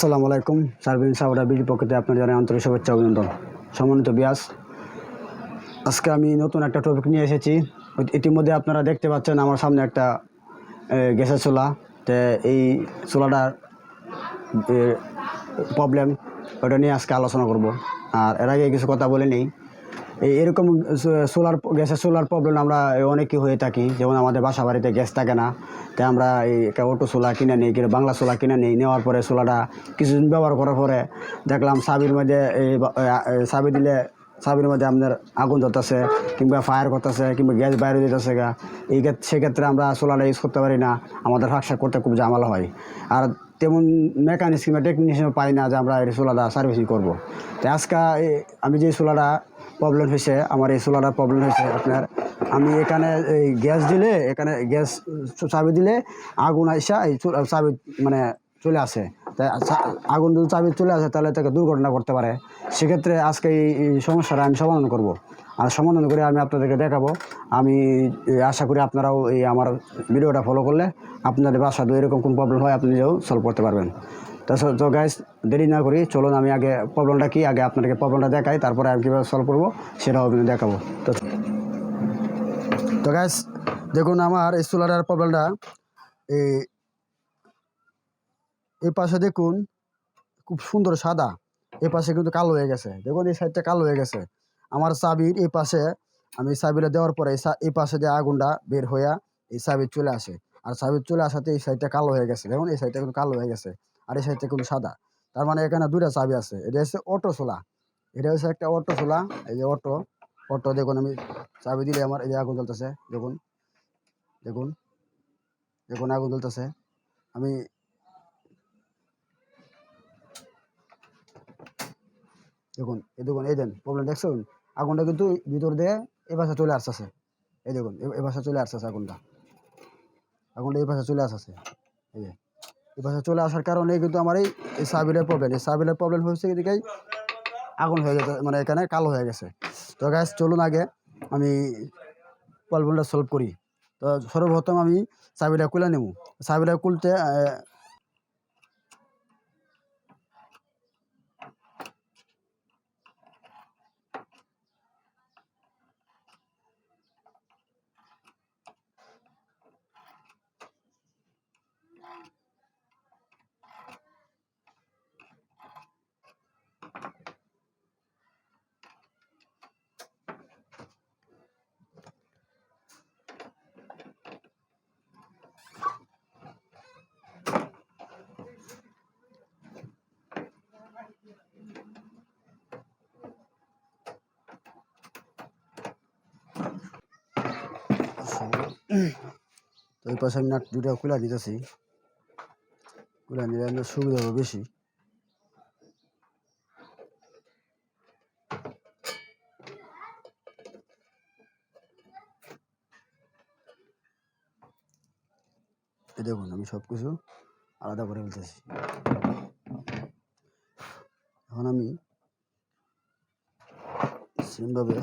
আসসালামু আলাইকুম। সার্ভিন সাউরা বিডি আপনার জানাই আন্তরিক শুভেচ্ছা অভিনন্দন। সম্মানিত ব্যাস, আজকে আমি নতুন একটা টপিক নিয়ে এসেছি। ইতিমধ্যে আপনারা দেখতে পাচ্ছেন আমার সামনে একটা গ্যাসের চোলা। তো এই চোলাটার প্রবলেম ওটা নিয়ে আজকে আলোচনা করব। আর এর আগে কিছু কথা বলে নেই। এরকম সোলার গ্যাসের সোলার প্রবলেম আমরা অনেকই হয়ে থাকি। যেমন আমাদের বাসা বাড়িতে গ্যাস থাকে না। তাই আমরা এই একটা অটো সোলা কিনে নিই, কিংবা বাংলা সোলা কিনে নিই। নেওয়ার পরে সোলাটা কিছুদিন ব্যবহার করার পরে দেখলাম সাবির মধ্যে এই সাবি দিলে সাবির মধ্যে আপনার আগুন ধরতেছে, কিংবা ফায়ার করতেছে, কিংবা গ্যাস বাইরে দিতেছে গা। এই ক্ষেত্রে সেক্ষেত্রে আমরা সোলারটা ইউজ করতে পারি না। আমাদের হাকসা করতে খুব ঝামেলা হয়। আর তেমন মেকানিক্স কিংবা টেকনিশিয়ান পাই না যে আমরা এই সোলারটা সার্ভিসিং করব। তো আজকে আমি যে সোলারটা প্রবলেম হয়েছে আমার এই সোলারটা প্রবলেম হয়েছে আপনার। আমি এখানে এই গ্যাস দিলে, এখানে গ্যাস চাবি দিলে আগুন আইসা এই চাবি মানে চলে আসে। তাই আগুন যদি চাবি চলে আসে, তাহলে তাকে দুর্ঘটনা করতে পারে। সেক্ষেত্রে আজকে এই সমস্যাটা আমি সমাধান করব। আর সমাধান করে আমি আপনাদেরকে দেখাবো। আমি আশা করি আপনারাও এই আমার ভিডিওটা ফলো করলে আপনাদের বাসাতে এরকম কোন প্রবলেম হয়, আপনি যেও সলভ করতে পারবেন। তো গাইস দেরি না করি, চলুন আমি আগে প্রবলেমটা কি, আগে আপনাদেরকে প্রবলেমটা দেখাই, তারপরে আমি কীভাবে সলভ করব, সেটাও আমি দেখাবো। তো তো গাইস দেখুন আমার এই সোলারের প্রবলেমটা এই পাশে দেখুন, খুব সুন্দর সাদা, এই পাশে কিন্তু কালো হয়ে গেছে। দেখুন, এই সাইডটা কালো হয়ে গেছে। আমার চাবির এই পাশে, আমি চাবিটা দেওয়ার পরে, এই পাশে দিয়ে আগুনটা বের হইয়া এই চাবি চলে আসে। আর চাবি চলে আসাতে এই সাইডটা কালো হয়ে গেছে। দেখুন, এই সাইডটা কিন্তু কালো হয়ে গেছে। আর এই সাইডটা কিন্তু সাদা। তার মানে এখানে দুইটা চাবি আছে, এটা হচ্ছে অটো চোলা। এটা হচ্ছে একটা অটো চোলা, এই যে অটো অটো দেখুন আমি চাবি দিলে আমার, এই যে আগুন জ্বলতেছে, দেখুন দেখুন দেখুন আগুন জ্বলতেছে। আমি দেখুন, এই দেখুন, এই দেন প্রবলেম দেখছেন? আগুনটা কিন্তু ভিতর দিয়ে এই পাশে চলে আসতেছে। এই দেখুন, এ- পাশে চলে আসতেছে আগুনটা। আগুনটা এই পাশে চলে আসতেছে। এই যে। এই চলে আসার কারণে কিন্তু আমার এই এই সাবিলের প্রবলেম এই সাবিলের প্রবলেম হচ্ছে এদিকে আগুন হয়ে যেতে মানে এখানে কালো হয়ে গেছে। তো গ্যাস চলুন আগে আমি প্রবলেমটা সলভ করি। তো সর্বপ্রথম আমি সাবিলা কুলে নেব। সাবিলা খুলতে আহ, তো এই পাশে আমি নাট দুটা খুলে দিতেছি খুলে নিলে আমার সুবিধা হবে বেশি। দেখুন আমি সব কিছু আলাদা করে ফেলতেছি। এখন আমি সেমভাবে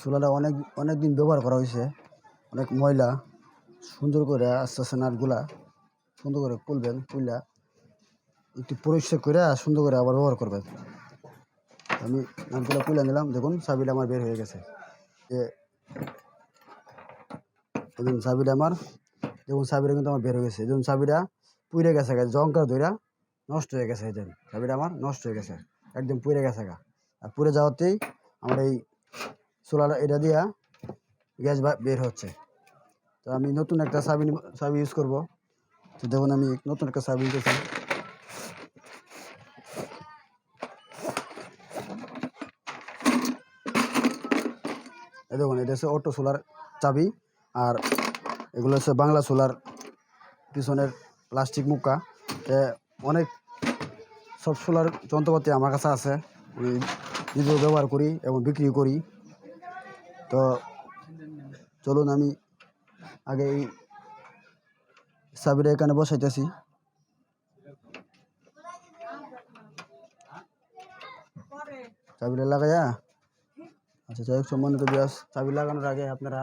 চুলাটা অনেক অনেক দিন ব্যবহার করা হয়েছে। অনেক ময়লা সুন্দর করে আস্তে আস্তে নাটগুলা সুন্দর করে খুলবেন, খুললা একটু পরিষ্কার করে সুন্দর করে আবার ব্যবহার করবেন। আমি নাটগুলো খুলে নিলাম, দেখুন চাবিটা আমার বের হয়ে গেছে। যে দেখুন চাবিটা আমার, দেখুন চাবিটা কিন্তু আমার বের হয়ে গেছে। দেখুন চাবিটা পুড়ে গেছে গা জঙ্কার ধইরা নষ্ট হয়ে গেছে এই চাবিটা আমার নষ্ট হয়ে গেছে, একদম পুড়ে গেছে গা। আর পুড়ে যাওয়াতেই আমার এই চুলাটা এটা দিয়া গ্যাস বের হচ্ছে। তো আমি নতুন একটা সাবি নিব- সাবি ইউজ করব। তো দেখুন আমি নতুন একটা সাবি এই দেখুন, এটা হচ্ছে অটো সোলার চাবি আর এগুলো হচ্ছে বাংলা সোলার পিছনের প্লাস্টিক তে অনেক সব সোলার যন্ত্রপাতি আমার কাছে আছে। নিজেও ব্যবহার করি এবং বিক্রি করি। তো চলুন আমি আগে এই চাবিটা এখানে বসাইতেছি। চাবিটা লাগাইয়া? আচ্ছা যাই হোক, সম্মানিত বিয়াস চাবি লাগানোর আগে আপনারা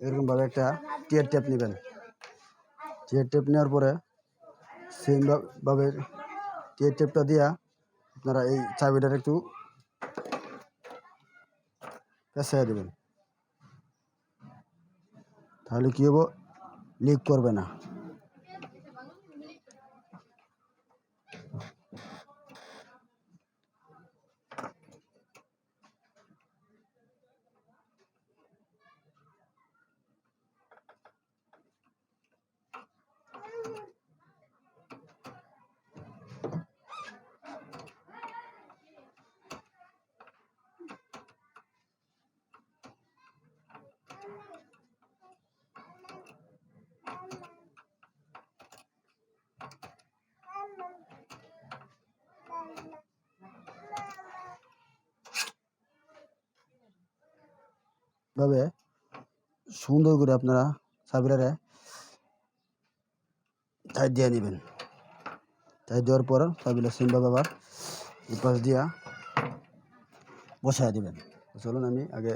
এরকমভাবে একটা টিয়ার টেপ নেবেন। টিয়ার টেপ নেওয়ার পরে সেমভাবে টিয়ার টেপটা দিয়া আপনারা এই চাবিটার একটু পেঁচাইয়া দেবেন। তাহলে কী হব? লিক করবে না। ভাবে সুন্দর করে আপনারা সাবিরারে টাইট দিয়ে নেবেন। টাইট দেওয়ার পর চাবিটা সিমভাবে আবার পাশ দিয়া বসায় দিবেন। চলুন আমি আগে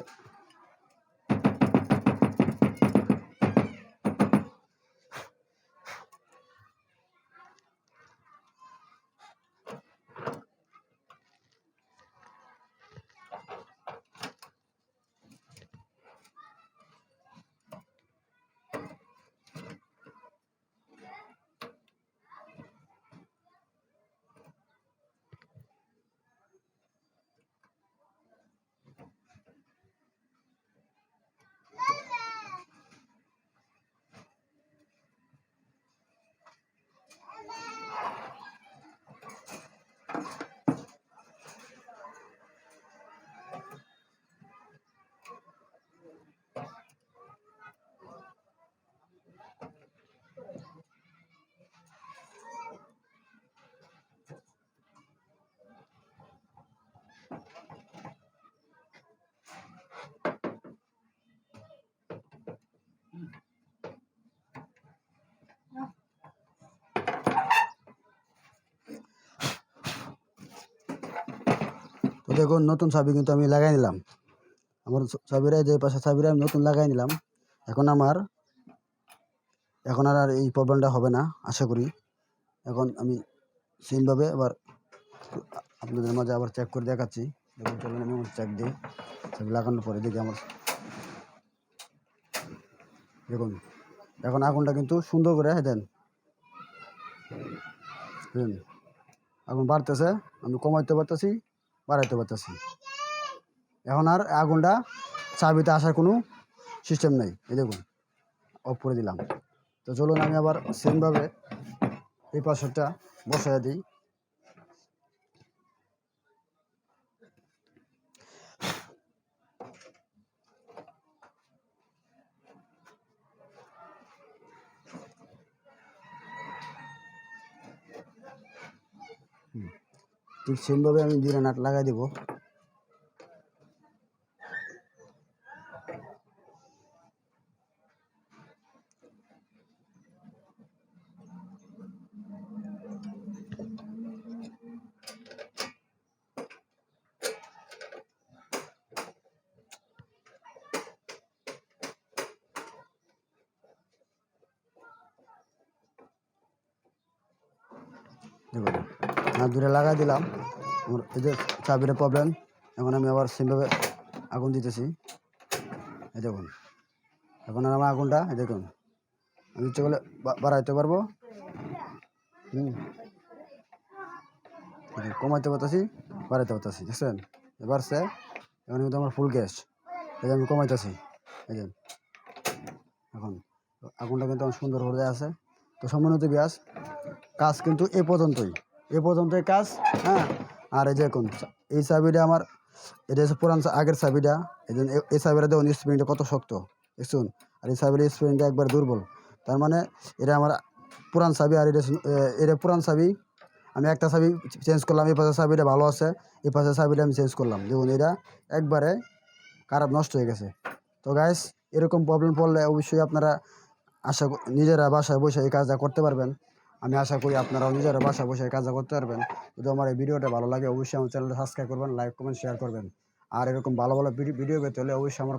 দেখুন, নতুন চাবি কিন্তু আমি লাগাই নিলাম। আমার চাবিরা যে পাশে চাবিরা আমি নতুন লাগাই নিলাম। এখন আমার, এখন আর আর এই প্রবলেমটা হবে না, আশা করি। এখন আমি সেমভাবে আবার আপনাদের মাঝে আবার চেক করে দেখাচ্ছি। দেখুন, চলুন, আমি চেক দিই। চাবি লাগানোর পরে দেখি আমার দেখুন, এখন আগুনটা কিন্তু সুন্দর করে দেন, আগুন বাড়তেছে, আমি কমাইতে পারতেছি। বাড়াইতে পারতেছি। এখন আর আগুনটা চাবিতে আসার কোনো সিস্টেম নেই। এই দেখুন অফ করে দিলাম। তো চলুন আমি আবার সেমভাবে এই পাশেরটা বসাই দিই। ঠিক সেমভাবে আমি দুইটা নাট লাগাই দেবো দেখুন নাট দুটো লাগাই দিলাম। আমার এই যে চাবির প্রবলেম এখন আমি আবার সেমভাবে আগুন দিতেছি। এই দেখুন, এখন আর আমার আগুনটা, এই দেখুন, আমি ইচ্ছে করলে বাড়াইতে পারব। হুম কমাইতে পারতেছি, বাড়াইতে পারতেছি, দেখছেন? এবার সে, এখন কিন্তু আমার ফুল গ্যাস এই যে আমি কমাইতেছি, এই যে। এখন, আগুনটা কিন্তু আমার সুন্দর হয়ে আছে। তো সম্মানিত গ্যাস কাজ কিন্তু এ পর্যন্তই। এ পর্যন্তই কাজ হ্যাঁ? আর এই যে দেখুন এই চাবিটা আমার, এটা হচ্ছে পুরান আগের চাবিটা। এই জন্য এই চাবিটা দেখুন স্প্রিংটা কত শক্ত দেখুন আর এই চাবির স্প্রিংটা একবার দুর্বল। তার মানে এটা আমার পুরান চাবি আর এটা এটা পুরান চাবি। আমি একটা চাবি চেঞ্জ করলাম, এই পাশে চাবিটা ভালো আছে, এই পাশে চাবিটা আমি চেঞ্জ করলাম। দেখুন, এটা একবারে খারাপ নষ্ট হয়ে গেছে। তো গাইস এরকম প্রবলেম পড়লে অবশ্যই আপনারা আশা নিজেরা বাসায় বসে এই কাজটা করতে পারবেন। আমি আশা করি আপনারাও নিজের বাসা বসে কাজ করতে পারবেন। যদি আমার এই ভিডিওটা ভালো লাগে, অবশ্যই আমার চ্যানেলটা সাবস্ক্রাইব করবেন লাইক কমেন্ট শেয়ার করবেন। আর এরকম ভালো ভালো ভিডিও পেতে হলে অবশ্যই আমার